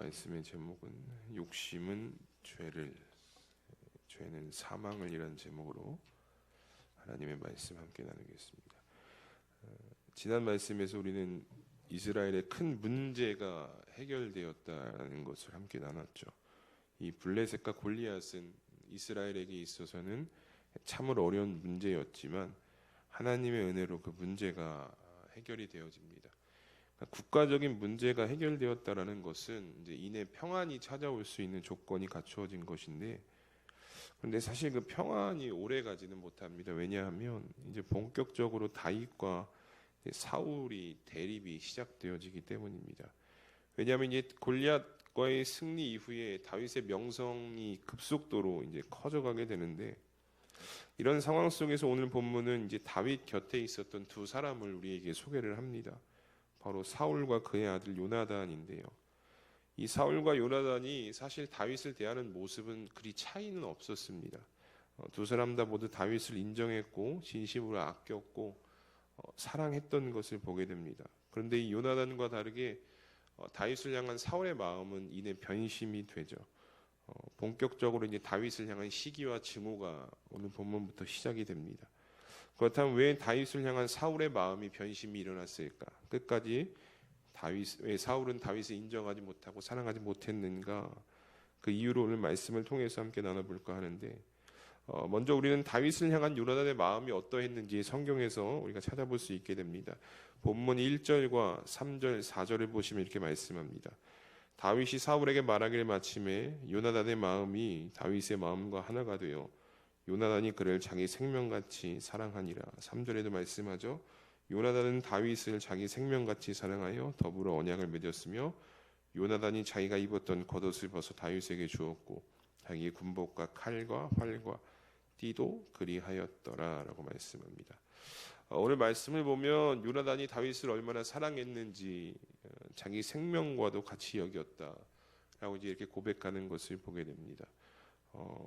말씀의 제목은 욕심은 죄를 죄는 사망을 이라는 제목으로 하나님의 말씀 함께 나누겠습니다. 어, 지난 말씀에서 우리는 이스라엘의 큰 문제가 해결되었다는 것을 함께 나눴죠. 이 블레셋과 골리앗은 이스라엘에게 있어서는 참으로 어려운 문제였지만 하나님의 은혜로 그 문제가 해결이 되어집니다. 국가적인 문제가 해결되었다라는 것은 이제 인해 평안이 찾아올 수 있는 조건이 갖추어진 것인데 그런데 사실 그 평안이 오래 가지는 못합니다. 왜냐하면 이제 본격적으로 다윗과 사울이 대립이 시작되어지기 때문입니다. 왜냐하면 이제 골리앗과의 승리 이후에 다윗의 명성이 급속도로 이제 커져가게 되는데 이런 상황 속에서 오늘 본문은 이제 다윗 곁에 있었던 두 사람을 우리에게 소개를 합니다. 바로 사울과 그의 아들 요나단인데요. 이 사울과 요나단이 사실 다윗을 대하는 모습은 그리 차이는 없었습니다. 어, 두 사람 다 모두 다윗을 인정했고 진심으로 아꼈고 어, 사랑했던 것을 보게 됩니다. 그런데 이 요나단과 다르게 어, 다윗을 향한 사울의 마음은 이내 변심이 되죠. 어, 본격적으로 이제 다윗을 향한 시기와 증오가 오늘 본문부터 시작이 됩니다. 그렇다면 왜 다윗을 향한 사울의 마음이 변심이 일어났을까? 끝까지 다윗 왜 사울은 다윗을 인정하지 못하고 사랑하지 못했는가? 그 이유로 오늘 말씀을 통해서 함께 나눠볼까 하는데 어, 먼저 우리는 다윗을 향한 요나단의 마음이 어떠했는지 성경에서 우리가 찾아볼 수 있게 됩니다. 본문 1절과 3절, 4절을 보시면 이렇게 말씀합니다. 다윗이 사울에게 말하기를 마침에 요나단의 마음이 다윗의 마음과 하나가 되어 요나단이 그를 자기 생명같이 사랑하니라. 3절에도 말씀하죠. 요나단은 다윗을 자기 생명같이 사랑하여 더불어 언약을 맺었으며 요나단이 자기가 입었던 겉옷을 벗어 다윗에게 주었고 자기의 군복과 칼과 활과 띠도 그리하였더라라고 말씀합니다. 어, 오늘 말씀을 보면 요나단이 다윗을 얼마나 사랑했는지 어, 자기 생명과도 같이 여겼다라고 이제 이렇게 고백하는 것을 보게 됩니다. 어,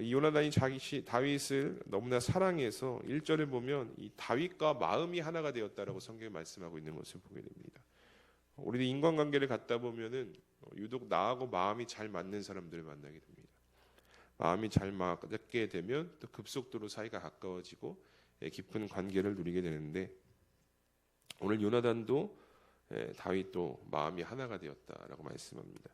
이 요나단이 자기 다윗을 너무나 사랑해서 1절을 보면 이 다윗과 마음이 하나가 되었다라고 성경에 말씀하고 있는 것을 보게 됩니다. 우리도 인간관계를 갖다 보면은 유독 나하고 마음이 잘 맞는 사람들을 만나게 됩니다. 마음이 잘 맞게 되면 또 급속도로 사이가 가까워지고 깊은 관계를 누리게 되는데 오늘 요나단도 다윗도 마음이 하나가 되었다라고 말씀합니다.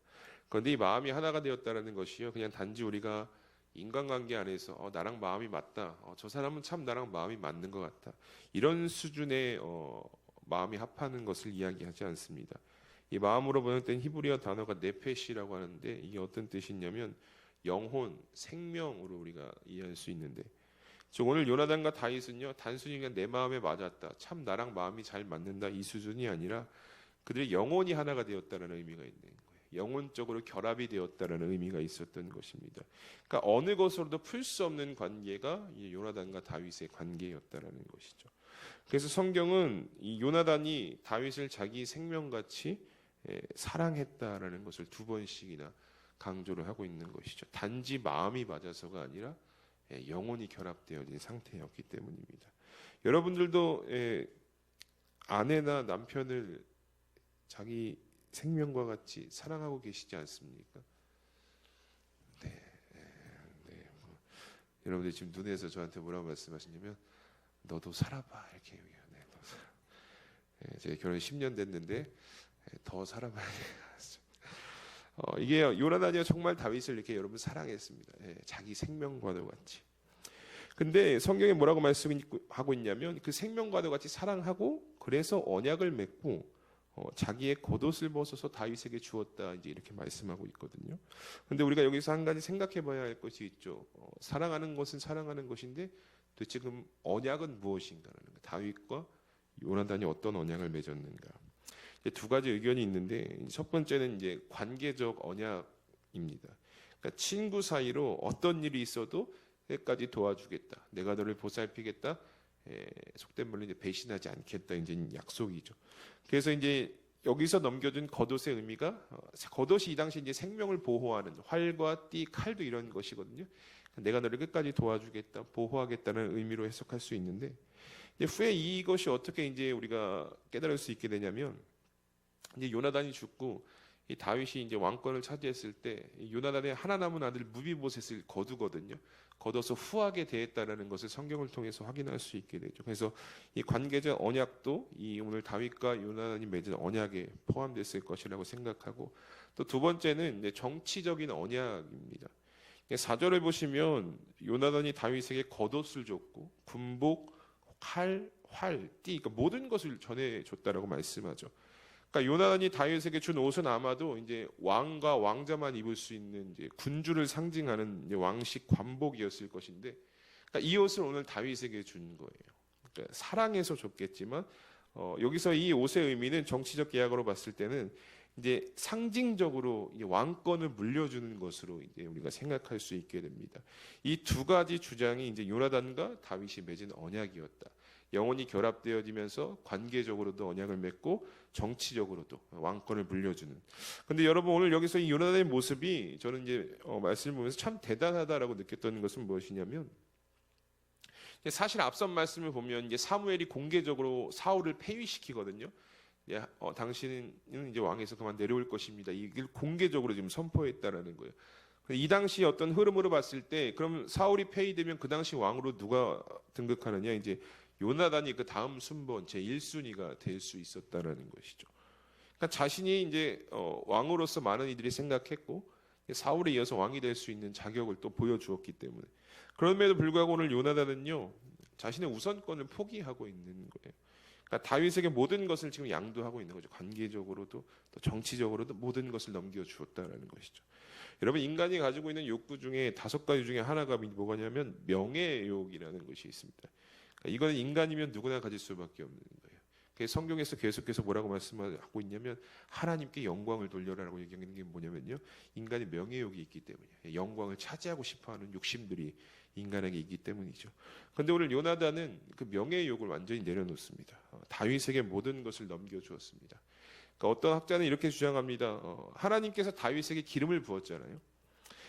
그런데 이 마음이 하나가 되었다라는 것이요 그냥 단지 우리가 인간관계 안에서 어, 나랑 마음이 맞다. 어, 저 사람은 참 나랑 마음이 맞는 것 같다. 이런 수준의 어, 마음이 합하는 것을 이야기하지 않습니다. 이 마음으로 번역된 히브리어 단어가 네페시라고 하는데 이게 어떤 뜻이냐면 영혼, 생명으로 우리가 이해할 수 있는데 즉 오늘 요나단과 다윗은요 단순히 그냥 내 마음에 맞았다. 참 나랑 마음이 잘 맞는다 이 수준이 아니라 그들의 영혼이 하나가 되었다는 의미가 있는. 영혼적으로 결합이 되었다는 의미가 있었던 것입니다. 그러니까 어느 것으로도 풀 수 없는 관계가 요나단과 다윗의 관계였다라는 것이죠. 그래서 성경은 이 요나단이 다윗을 자기 생명같이 사랑했다라는 것을 두 번씩이나 강조를 하고 있는 것이죠. 단지 마음이 맞아서가 아니라 영혼이 결합되어진 상태였기 때문입니다. 여러분들도 아내나 남편을 자기 생명과 같이 사랑하고 계시지 않습니까? 네, 네. 뭐, 여러분들 지금 눈에서 저한테 뭐라고 말씀하시냐면 너도 살아봐 이렇게 얘기해요. 네, 너 살아. 네, 제가 결혼 10년 됐는데 네, 더 살아봐야 돼. 어, 이게 요나단이 정말 다윗을 이렇게 여러분 사랑했습니다. 네, 자기 생명과도 같이. 근데 성경에 뭐라고 말씀하고 있냐면 그 생명과도 같이 사랑하고 그래서 언약을 맺고 어, 자기의 겉옷을 벗어서 다윗에게 주었다 이제 이렇게 말씀하고 있거든요. 근데 우리가 여기서 한 가지 생각해봐야 할 것이 있죠. 어, 사랑하는 것은 사랑하는 것인데 도대체 그 언약은 무엇인가라는 거. 다윗과 요나단이 어떤 언약을 맺었는가. 두 가지 의견이 있는데 첫 번째는 이제 관계적 언약입니다. 그러니까 친구 사이로 어떤 일이 있어도 끝까지 도와주겠다. 내가 너를 보살피겠다. 에, 속된 말로 이제 배신하지 않겠다. 이제 약속이죠. 그래서 이제 여기서 넘겨준 겉옷의 의미가 어, 겉옷이 이 당시 이제 생명을 보호하는 활과 띠, 칼도 이런 것이거든요. 내가 너를 끝까지 도와주겠다, 보호하겠다는 의미로 해석할 수 있는데 후에 이것이 어떻게 이제 우리가 깨달을 수 있게 되냐면 이제 요나단이 죽고 이 다윗이 이제 왕권을 차지했을 때이 요나단의 하나 남은 아들 무비보셋을 거두거든요. 거둬서 후하게 대했다라는 것을 성경을 통해서 확인할 수 있게 되죠. 그래서 이 관계적 언약도 이 오늘 다윗과 요나단이 맺은 언약에 포함됐을 것이라고 생각하고 또 두 번째는 이제 정치적인 언약입니다. 4절을 보시면 요나단이 다윗에게 겉옷을 줬고 군복, 칼, 활, 띠, 그러니까 모든 것을 전해 줬다라고 말씀하죠. 그러니까 요나단이 다윗에게 준 옷은 아마도 이제 왕과 왕자만 입을 수 있는 이제 군주를 상징하는 이제 왕식 관복이었을 것인데, 그러니까 이 옷을 오늘 다윗에게 준 거예요. 그러니까 사랑해서 줬겠지만 어, 여기서 이 옷의 의미는 정치적 계약으로 봤을 때는 이제 상징적으로 이 왕권을 물려주는 것으로 이제 우리가 생각할 수 있게 됩니다. 이 두 가지 주장이 이제 요나단과 다윗이 맺은 언약이었다. 영혼이 결합되어지면서 관계적으로도 언약을 맺고 정치적으로도 왕권을 물려주는. 근데 여러분 오늘 여기서 이 요나단의 모습이 저는 이제 어, 말씀을 보면서 참 대단하다라고 느꼈던 것은 무엇이냐면 사실 앞선 말씀을 보면 이제 사무엘이 공개적으로 사울을 폐위시키거든요. 예, 어, 당신은 이제 왕에서 그만 내려올 것입니다. 이걸 공개적으로 지금 선포했다라는 거예요. 이 당시 어떤 흐름으로 봤을 때 그럼 사울이 폐위되면 그 당시 왕으로 누가 등극하느냐 이제 요나단이 그 다음 순번 제 1순위가 될 수 있었다라는 것이죠. 그러니까 자신이 이제 어, 왕으로서 많은 이들이 생각했고 사울에 이어서 왕이 될 수 있는 자격을 또 보여주었기 때문에 그럼에도 불구하고 오늘 요나단은요 자신의 우선권을 포기하고 있는 거예요. 그러니까 다윗에게 모든 것을 지금 양도하고 있는 거죠. 관계적으로도 또 정치적으로도 모든 것을 넘겨 주었다라는 것이죠. 여러분 인간이 가지고 있는 욕구 중에 다섯 가지 중에 하나가 뭐가냐면 명예욕이라는 것이 있습니다. 그러니까 이거는 인간이면 누구나 가질 수밖에 없는 거예요. 성경에서 계속해서 뭐라고 말씀하고 있냐면 하나님께 영광을 돌려라라고 얘기하는 게 뭐냐면요. 인간의 명예욕이 있기 때문이에요. 영광을 차지하고 싶어하는 욕심들이 인간에게 있기 때문이죠. 그런데 오늘 요나단은 그 명예욕을 완전히 내려놓습니다. 어, 다윗에게 모든 것을 넘겨주었습니다. 그러니까 어떤 학자는 이렇게 주장합니다. 어, 하나님께서 다윗에게 기름을 부었잖아요.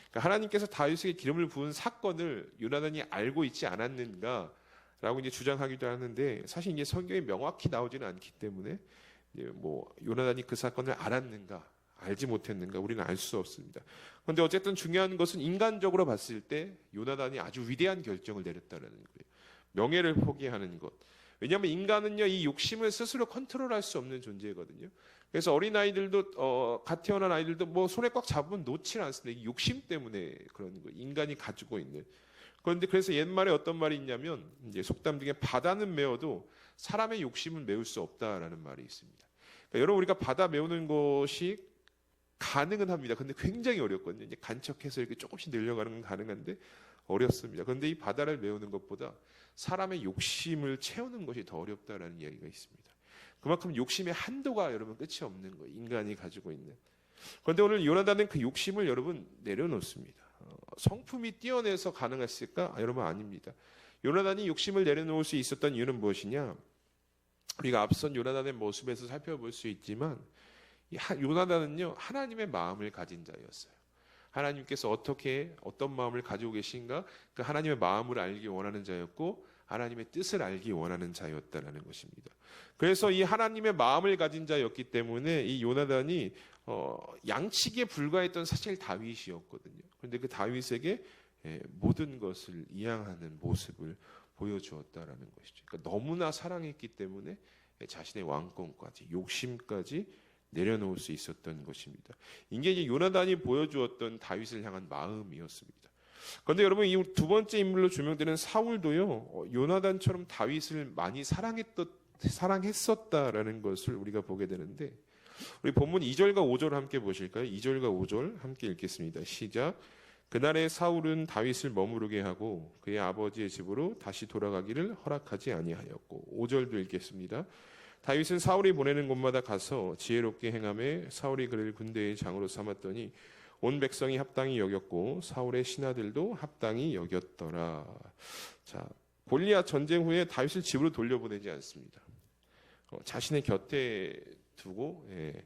그러니까 하나님께서 다윗에게 기름을 부은 사건을 요나단이 알고 있지 않았는가? 라고 이제 주장하기도 하는데 사실 이게 성경에 명확히 나오지는 않기 때문에 이제 뭐 요나단이 그 사건을 알았는가 알지 못했는가 우리는 알 수 없습니다. 그런데 어쨌든 중요한 것은 인간적으로 봤을 때 요나단이 아주 위대한 결정을 내렸다는 거예요. 명예를 포기하는 것. 왜냐하면 인간은요 이 욕심을 스스로 컨트롤할 수 없는 존재거든요. 그래서 어린 아이들도 어, 갓 태어난 아이들도 뭐 손에 꽉 잡으면 놓지는 않습니다. 이 욕심 때문에 그런 거예요. 인간이 가지고 있는. 그런데 그래서 옛말에 어떤 말이 있냐면 이제 속담 중에 바다는 메워도 사람의 욕심은 메울 수 없다라는 말이 있습니다. 그러니까 여러분 우리가 바다 메우는 것이 가능은 합니다. 근데 굉장히 어렵거든요. 이제 간척해서 이렇게 조금씩 늘려가는 건 가능한데 어렵습니다. 그런데 이 바다를 메우는 것보다 사람의 욕심을 채우는 것이 더 어렵다라는 이야기가 있습니다. 그만큼 욕심의 한도가 여러분 끝이 없는 거예요. 인간이 가지고 있는. 그런데 오늘 요나단은 그 욕심을 여러분 내려놓습니다. 어, 성품이 뛰어내서 가능했을까? 아, 여러분 아닙니다. 요나단이 욕심을 내려놓을 수 있었던 이유는 무엇이냐? 우리가 앞선 요나단의 모습에서 살펴볼 수 있지만 요나단은요 하나님의 마음을 가진 자였어요. 하나님께서 어떻게 어떤 마음을 가지고 계신가 그 하나님의 마음을 알기 원하는 자였고 하나님의 뜻을 알기 원하는 자였다라는 것입니다. 그래서 이 하나님의 마음을 가진 자였기 때문에 이 요나단이 어, 양치기에 불과했던 사실 다윗이었거든요. 그런데 그 다윗에게 예, 모든 것을 이양하는 모습을 보여주었다라는 것이죠. 그러니까 너무나 사랑했기 때문에 자신의 왕권까지 욕심까지 내려놓을 수 있었던 것입니다. 이게 이제 요나단이 보여주었던 다윗을 향한 마음이었습니다. 그런데 여러분 이 두 번째 인물로 조명되는 사울도요 어, 요나단처럼 다윗을 많이 사랑했던 사랑했었다라는 것을 우리가 보게 되는데 우리 본문 2절과 5절 함께 보실까요? 2절과 5절 함께 읽겠습니다. 시작. 그날에 사울은 다윗을 머무르게 하고 그의 아버지의 집으로 다시 돌아가기를 허락하지 아니하였고 5절도 읽겠습니다. 다윗은 사울이 보내는 곳마다 가서 지혜롭게 행함에 사울이 그를 군대의 장으로 삼았더니 온 백성이 합당히 여겼고 사울의 신하들도 합당히 여겼더라. 자, 골리앗 전쟁 후에 다윗을 집으로 돌려보내지 않습니다. 어, 자신의 곁에 두고 예,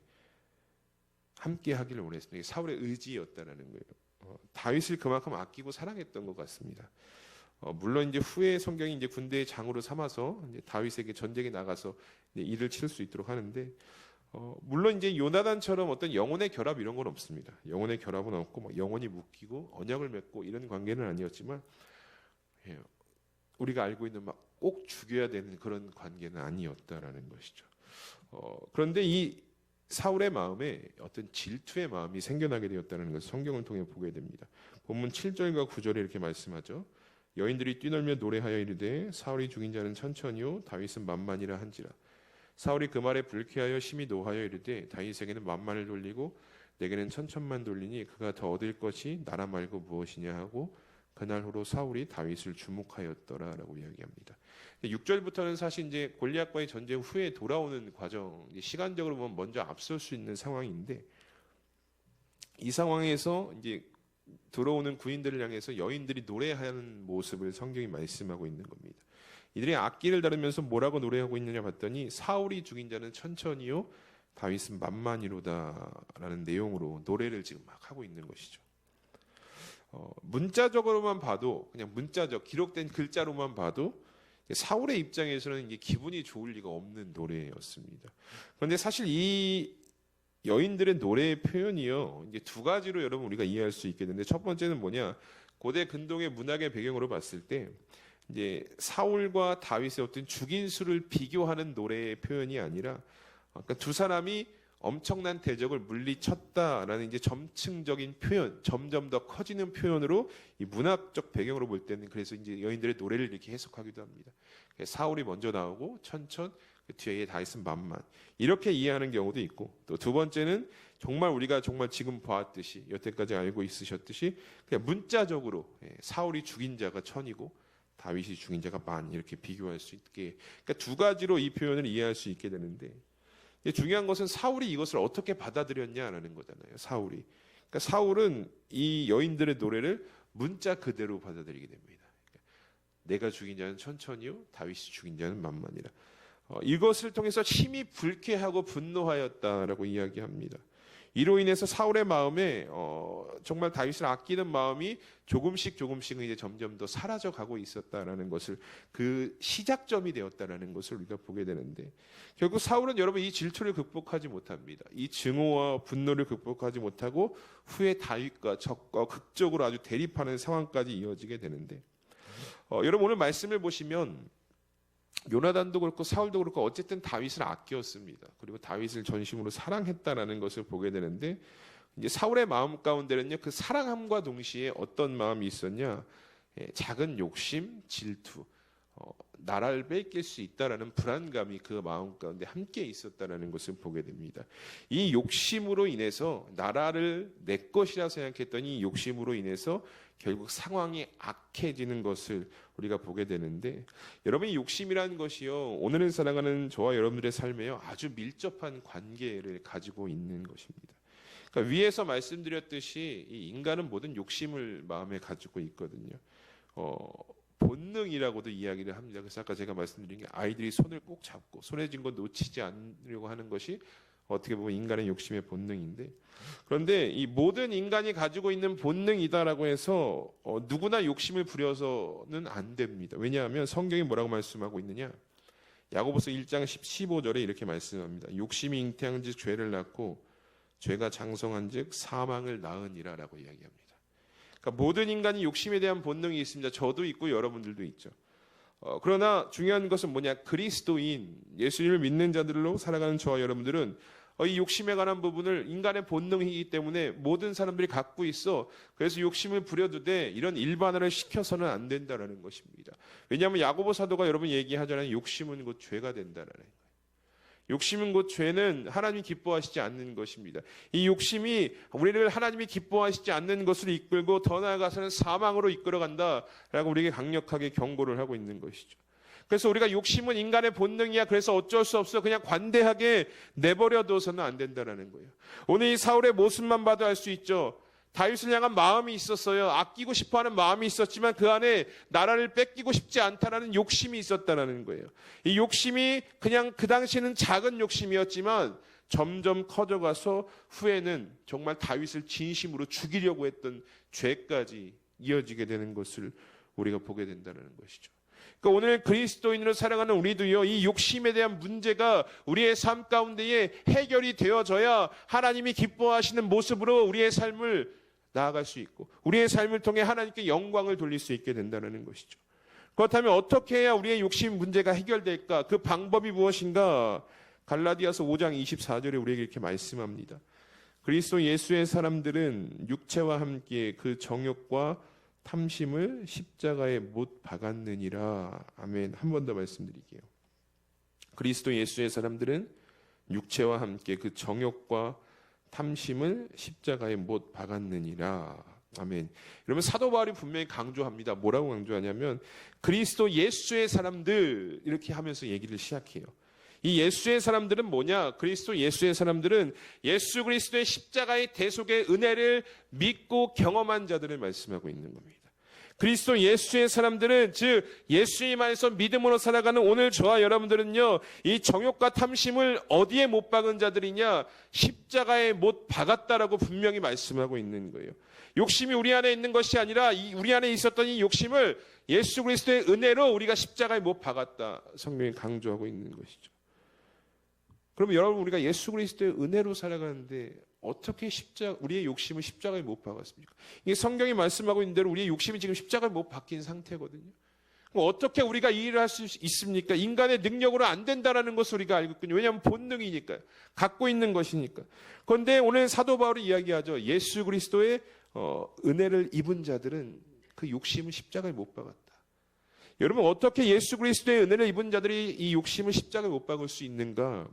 함께 하기를 원했습니다. 사울의 의지였다라는 거예요. 어, 다윗을 그만큼 아끼고 사랑했던 것 같습니다. 어, 물론 이제 후에 성경이 이제 군대의 장으로 삼아서 이제 다윗에게 전쟁에 나가서 일을 치를 수 있도록 하는데 어, 물론 이제 요나단처럼 어떤 영혼의 결합 이런 건 없습니다. 영혼의 결합은 없고 막 영혼이 묶이고 언약을 맺고 이런 관계는 아니었지만 예, 우리가 알고 있는 막 꼭 죽여야 되는 그런 관계는 아니었다라는 것이죠. 어, 그런데 이 사울의 마음에 어떤 질투의 마음이 생겨나게 되었다는 것을 성경을 통해 보게 됩니다. 본문 7절과 9절에 이렇게 말씀하죠. 여인들이 뛰놀며 노래하여 이르되 사울이 죽인 자는 천천히요 다윗은 만만이라 한지라 사울이 그 말에 불쾌하여 심히 노하여 이르되 다윗에게는 만만을 돌리고 내게는 천천만 돌리니 그가 더 얻을 것이 나라 말고 무엇이냐 하고 그날 후로 사울이 다윗을 주목하였더라라고 이야기합니다. 6절부터는 사실 이제 골리앗과의 전쟁 후에 돌아오는 과정, 시간적으로 보면 먼저 앞설 수 있는 상황인데 이 상황에서 이제 들어오는 구인들을 향해서 여인들이 노래하는 모습을 성경이 말씀하고 있는 겁니다. 이들이 악기를 다루면서 뭐라고 노래하고 있느냐 봤더니 사울이 죽인 자는 천천히요 다윗은 만만이로다라는 내용으로 노래를 지금 막 하고 있는 것이죠. 어, 문자적으로만 봐도 그냥 문자적 기록된 글자로만 봐도 사울의 입장에서는 이게 기분이 좋을 리가 없는 노래였습니다. 그런데 사실 이 여인들의 노래의 표현이요. 이제 두 가지로 여러분 우리가 이해할 수 있게 되는데 첫 번째는 뭐냐? 고대 근동의 문학의 배경으로 봤을 때 이제 사울과 다윗의 어떤 죽인 수를 비교하는 노래의 표현이 아니라 그러니까 두 사람이 엄청난 대적을 물리쳤다라는 이제 점층적인 표현, 점점 더 커지는 표현으로 이 문학적 배경으로 볼 때는 그래서 이제 여인들의 노래를 이렇게 해석하기도 합니다. 사울이 먼저 나오고 천천 그 뒤에 다윗은 만만 이렇게 이해하는 경우도 있고 또 두 번째는 정말 우리가 정말 지금 보았듯이 여태까지 알고 있으셨듯이 그냥 문자적으로 예, 사울이 죽인 자가 천이고 다윗이 죽인 자가 만 이렇게 비교할 수 있게 그러니까 두 가지로 이 표현을 이해할 수 있게 되는데 중요한 것은 사울이 이것을 어떻게 받아들였냐라는 거잖아요. 사울이 그러니까 사울은 이 여인들의 노래를 문자 그대로 받아들이게 됩니다. 그러니까 내가 죽인 자는 천천히요, 다윗이 죽인 자는 만만이라. 어, 이것을 통해서 심히 불쾌하고 분노하였다라고 이야기합니다. 이로 인해서 사울의 마음에 어, 정말 다윗을 아끼는 마음이 조금씩 조금씩 이제 점점 더 사라져 가고 있었다라는 것을 그 시작점이 되었다라는 것을 우리가 보게 되는데 결국 사울은 여러분 이 질투를 극복하지 못합니다. 이 증오와 분노를 극복하지 못하고 후에 다윗과 적과 극적으로 아주 대립하는 상황까지 이어지게 되는데 어, 여러분 오늘 말씀을 보시면 요나단도 그렇고 사울도 그렇고 어쨌든 다윗을 아꼈습니다. 그리고 다윗을 전심으로 사랑했다라는 것을 보게 되는데 이제 사울의 마음 가운데는요 그 사랑함과 동시에 어떤 마음이 있었냐 예, 작은 욕심, 질투, 어, 나라를 뺏길 수 있다라는 불안감이 그 마음 가운데 함께 있었다라는 것을 보게 됩니다. 이 욕심으로 인해서 나라를 내 것이라 생각했더니 욕심으로 인해서 결국 상황이 악해지는 것을 우리가 보게 되는데 여러분 이 욕심이라는 것이요 오늘을 살아가는 저와 여러분들의 삶에요 아주 밀접한 관계를 가지고 있는 것입니다. 그러니까 위에서 말씀드렸듯이 이 인간은 모든 욕심을 마음에 가지고 있거든요. 어, 본능이라고도 이야기를 합니다. 그래서 아까 제가 말씀드린 게 아이들이 손을 꼭 잡고 손에 쥔거 놓치지 않으려고 하는 것이 어떻게 보면 인간의 욕심의 본능인데 그런데 이 모든 인간이 가지고 있는 본능이다라고 해서 어, 누구나 욕심을 부려서는 안 됩니다. 왜냐하면 성경이 뭐라고 말씀하고 있느냐? 야고보서 1장 15절에 이렇게 말씀합니다. 욕심이 잉태한즉 죄를 낳고 죄가 장성한즉 사망을 낳으니라라고 이야기합니다. 그러니까 모든 인간이 욕심에 대한 본능이 있습니다. 저도 있고 여러분들도 있죠. 어, 그러나 중요한 것은 뭐냐? 그리스도인 예수님을 믿는 자들로 살아가는 저와 여러분들은 어, 이 욕심에 관한 부분을 인간의 본능이기 때문에 모든 사람들이 갖고 있어. 그래서 욕심을 부려도 돼. 이런 일반화를 시켜서는 안 된다라는 것입니다. 왜냐하면 야고보 사도가 여러분 얘기하잖아요. 욕심은 곧 죄가 된다라는 거예요. 욕심은 곧 죄는 하나님이 기뻐하시지 않는 것입니다. 이 욕심이 우리를 하나님이 기뻐하시지 않는 것을 이끌고 더 나아가서는 사망으로 이끌어간다라고 우리에게 강력하게 경고를 하고 있는 것이죠. 그래서 우리가 욕심은 인간의 본능이야. 그래서 어쩔 수 없어. 그냥 관대하게 내버려둬서는 안 된다라는 거예요. 오늘 이 사울의 모습만 봐도 알 수 있죠. 다윗을 향한 마음이 있었어요. 아끼고 싶어 하는 마음이 있었지만 그 안에 나라를 뺏기고 싶지 않다라는 욕심이 있었다라는 거예요. 이 욕심이 그냥 그 당시에는 작은 욕심이었지만 점점 커져가서 후에는 정말 다윗을 진심으로 죽이려고 했던 죄까지 이어지게 되는 것을 우리가 보게 된다는 것이죠. 그러니까 오늘 그리스도인으로 살아가는 우리도요, 이 욕심에 대한 문제가 우리의 삶 가운데에 해결이 되어져야 하나님이 기뻐하시는 모습으로 우리의 삶을 나아갈 수 있고, 우리의 삶을 통해 하나님께 영광을 돌릴 수 있게 된다는 것이죠. 그렇다면 어떻게 해야 우리의 욕심 문제가 해결될까? 그 방법이 무엇인가? 갈라디아서 5장 24절에 우리에게 이렇게 말씀합니다. 그리스도 예수의 사람들은 육체와 함께 그 정욕과 탐심을 십자가에 못 박았느니라. 아멘. 한 번 더 말씀드릴게요. 그리스도 예수의 사람들은 육체와 함께 그 정욕과 탐심을 십자가에 못 박았느니라. 아멘. 여러분 사도 바울이 분명히 강조합니다. 뭐라고 강조하냐면 그리스도 예수의 사람들 이렇게 하면서 얘기를 시작해요. 이 예수의 사람들은 뭐냐? 그리스도 예수의 사람들은 예수 그리스도의 십자가의 대속의 은혜를 믿고 경험한 자들을 말씀하고 있는 겁니다. 그리스도 예수의 사람들은 즉 예수님 안에서 믿음으로 살아가는 오늘 저와 여러분들은요 이 정욕과 탐심을 어디에 못 박은 자들이냐 십자가에 못 박았다라고 분명히 말씀하고 있는 거예요. 욕심이 우리 안에 있는 것이 아니라 이 우리 안에 있었던 이 욕심을 예수 그리스도의 은혜로 우리가 십자가에 못 박았다 성경이 강조하고 있는 것이죠. 그러면 여러분 우리가 예수 그리스도의 은혜로 살아가는데 어떻게 십자 우리의 욕심을 십자가에 못 박았습니까? 이게 성경이 말씀하고 있는 대로 우리의 욕심이 지금 십자가에 못 박힌 상태거든요. 어떻게 우리가 이 일을 할 수 있습니까? 인간의 능력으로 안 된다라는 것을 우리가 알고 있군요. 왜냐하면 본능이니까요. 갖고 있는 것이니까. 그런데 오늘 사도 바울이 이야기하죠. 예수 그리스도의 어, 은혜를 입은 자들은 그 욕심을 십자가에 못 박았다. 여러분 어떻게 예수 그리스도의 은혜를 입은 자들이 이 욕심을 십자가에 못 박을 수 있는가?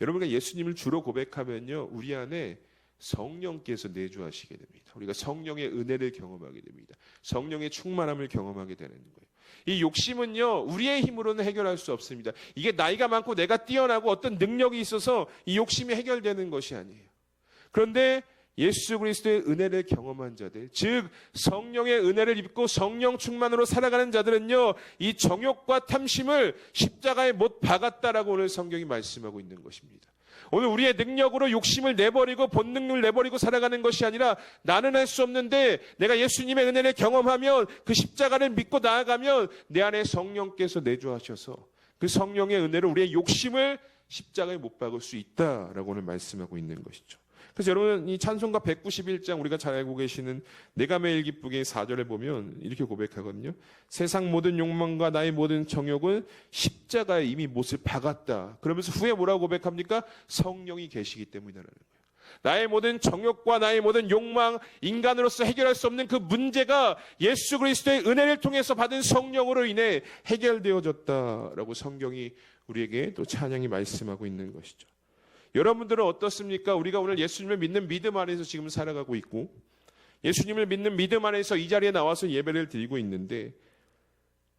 여러분과 예수님을 주로 고백하면요, 우리 안에 성령께서 내주하시게 됩니다. 우리가 성령의 은혜를 경험하게 됩니다. 성령의 충만함을 경험하게 되는 거예요. 이 욕심은요, 우리의 힘으로는 해결할 수 없습니다. 이게 나이가 많고 내가 뛰어나고 어떤 능력이 있어서 이 욕심이 해결되는 것이 아니에요. 그런데 예수 그리스도의 은혜를 경험한 자들, 즉 성령의 은혜를 입고 성령 충만으로 살아가는 자들은요, 이 정욕과 탐심을 십자가에 못 박았다라고 오늘 성경이 말씀하고 있는 것입니다. 오늘 우리의 능력으로 욕심을 내버리고 본능을 내버리고 살아가는 것이 아니라 나는 할 수 없는데 내가 예수님의 은혜를 경험하면 그 십자가를 믿고 나아가면 내 안에 성령께서 내주하셔서 그 성령의 은혜로 우리의 욕심을 십자가에 못 박을 수 있다라고 오늘 말씀하고 있는 것이죠. 그래서 여러분 이 찬송가 191장 우리가 잘 알고 계시는 내가 매일 기쁘게 4절에 보면 이렇게 고백하거든요. 세상 모든 욕망과 나의 모든 정욕은 십자가에 이미 못을 박았다. 그러면서 후에 뭐라고 고백합니까? 성령이 계시기 때문이라는 거예요. 나의 모든 정욕과 나의 모든 욕망, 인간으로서 해결할 수 없는 그 문제가 예수 그리스도의 은혜를 통해서 받은 성령으로 인해 해결되어졌다라고 성경이 우리에게 또 찬양이 말씀하고 있는 것이죠. 여러분들은 어떻습니까? 우리가 오늘 예수님을 믿는 믿음 안에서 지금 살아가고 있고 예수님을 믿는 믿음 안에서 이 자리에 나와서 예배를 드리고 있는데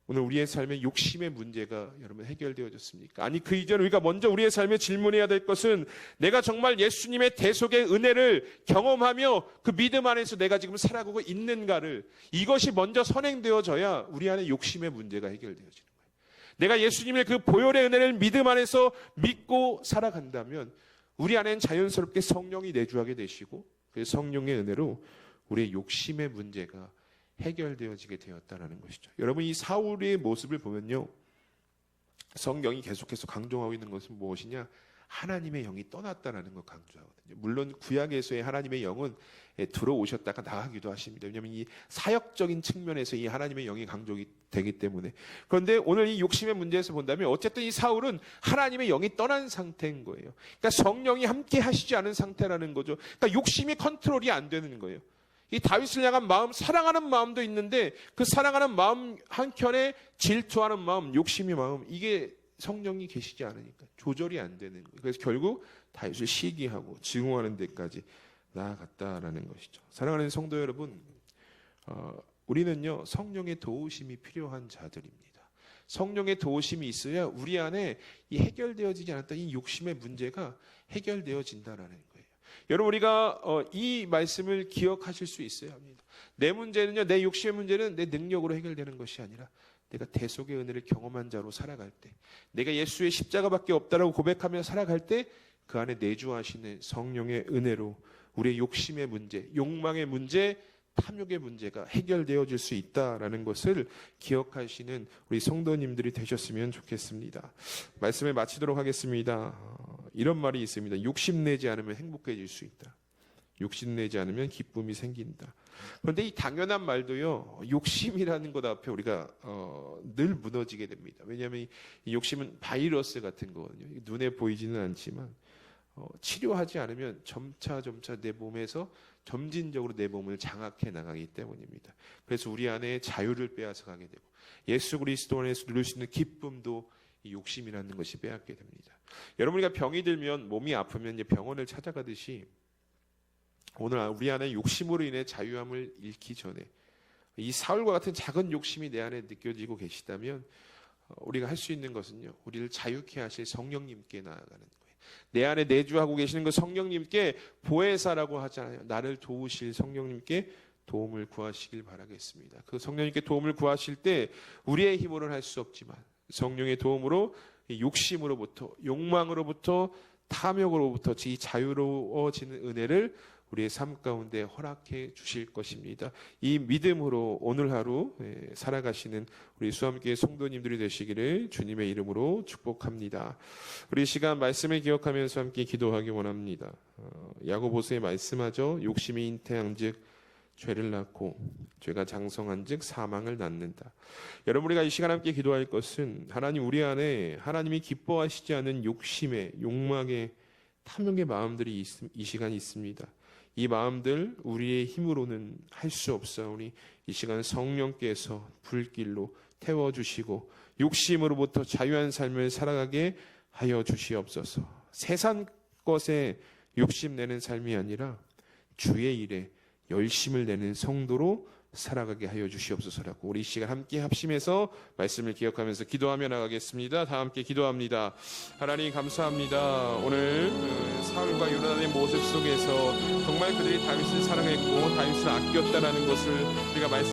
오늘 우리의 삶의 욕심의 문제가 여러분 해결되어졌습니까? 아니 그 이전 우리가 먼저 우리의 삶에 질문해야 될 것은 내가 정말 예수님의 대속의 은혜를 경험하며 그 믿음 안에서 내가 지금 살아가고 있는가를 이것이 먼저 선행되어져야 우리 안에 욕심의 문제가 해결되어지는. 내가 예수님의 그 보혈의 은혜를 믿음 안에서 믿고 살아간다면 우리 안엔 자연스럽게 성령이 내주하게 되시고 그 성령의 은혜로 우리의 욕심의 문제가 해결되어지게 되었다라는 것이죠. 여러분 이 사울의 모습을 보면요. 성경이 계속해서 강조하고 있는 것은 무엇이냐? 하나님의 영이 떠났다라는 걸 강조하거든요. 물론 구약에서의 하나님의 영은 예, 들어오셨다가 나가기도 하십니다. 왜냐하면 이 사역적인 측면에서 이 하나님의 영이 강조이 되기 때문에. 그런데 오늘 이 욕심의 문제에서 본다면 어쨌든 이 사울은 하나님의 영이 떠난 상태인 거예요. 그러니까 성령이 함께 하시지 않은 상태라는 거죠. 그러니까 욕심이 컨트롤이 안 되는 거예요. 이 다윗을 향한 마음, 사랑하는 마음도 있는데 그 사랑하는 마음 한켠에 질투하는 마음, 욕심의 마음 이게 성령이 계시지 않으니까 조절이 안 되는 거예요. 그래서 결국 다윗을 시기하고 증오하는 데까지 나아갔다라는 것이죠. 사랑하는 성도 여러분, 어, 우리는요 성령의 도우심이 필요한 자들입니다. 성령의 도우심이 있어야 우리 안에 이 해결되어지지 않았던 이 욕심의 문제가 해결되어진다라는 거예요. 여러분 우리가 어, 이 말씀을 기억하실 수 있어야 합니다. 내 문제는요, 내 욕심의 문제는 내 능력으로 해결되는 것이 아니라 내가 대속의 은혜를 경험한 자로 살아갈 때, 내가 예수의 십자가밖에 없다라고 고백하며 살아갈 때, 그 안에 내주하시는 성령의 은혜로 우리의 욕심의 문제, 욕망의 문제 탐욕의 문제가 해결되어질 수 있다라는 것을 기억하시는 우리 성도님들이 되셨으면 좋겠습니다. 말씀을 마치도록 하겠습니다. 어, 이런 말이 있습니다. 욕심내지 않으면 행복해질 수 있다. 욕심내지 않으면 기쁨이 생긴다. 그런데 이 당연한 말도요, 욕심이라는 것 앞에 우리가 어, 늘 무너지게 됩니다. 왜냐하면 이- 이 욕심은 바이러스 같은 거거든요. 눈에 보이지는 않지만 어, 치료하지 않으면 점차 점차 내 몸에서 점진적으로 내 몸을 장악해 나가기 때문입니다. 그래서 우리 안에 자유를 빼앗아 가게 되고 예수 그리스도 안에서 누릴 수 있는 기쁨도 이 욕심이라는 것이 빼앗게 됩니다. 여러분 우리가 병이 들면 몸이 아프면 이제 병원을 찾아가듯이 오늘 우리 안에 욕심으로 인해 자유함을 잃기 전에 이 사울과 같은 작은 욕심이 내 안에 느껴지고 계시다면 어, 우리가 할 수 있는 것은요. 우리를 자유케 하실 성령님께 나아가는 거예요. 내 안에 내주하고 계시는 그 성령님께 보혜사라고 하잖아요. 나를 도우실 성령님께 도움을 구하시길 바라겠습니다. 그 성령님께 도움을 구하실 때 우리의 힘으로는 할 수 없지만 성령의 도움으로 이 욕심으로부터 욕망으로부터 탐욕으로부터 이 자유로워지는 은혜를 우리의 삶 가운데 허락해 주실 것입니다. 이 믿음으로 오늘 하루 예, 살아가시는 우리 수함교회 성도님들이 되시기를 주님의 이름으로 축복합니다. 우리 이 시간 말씀을 기억하면서 함께 기도하기 원합니다. 어, 야고보서에 말씀하죠. 욕심이 잉태한즉 죄를 낳고 죄가 장성한즉 사망을 낳는다. 여러분 우리가 이 시간 함께 기도할 것은 하나님 우리 안에 하나님이 기뻐하시지 않은 욕심의 욕망의 탐욕의 마음들이 있, 이 시간 있습니다. 이 마음들 우리의 힘으로는 할 수 없사오니 이 시간 성령께서 불길로 태워 주시고 욕심으로부터 자유한 삶을 살아가게 하여 주시옵소서. 세상 것에 욕심내는 삶이 아니라 주의 일에 열심을 내는 성도로 살아가게 하여 주시옵소서라고 우리 이 시간 함께 합심해서 말씀을 기억하면서 기도하며 나가겠습니다. 다 함께 기도합니다. 하나님 감사합니다. 오늘 그 사울과 요나단의 모습 속에서 정말 그들이 다윗을 사랑했고 다윗을 아꼈다라는 것을 우리가 말씀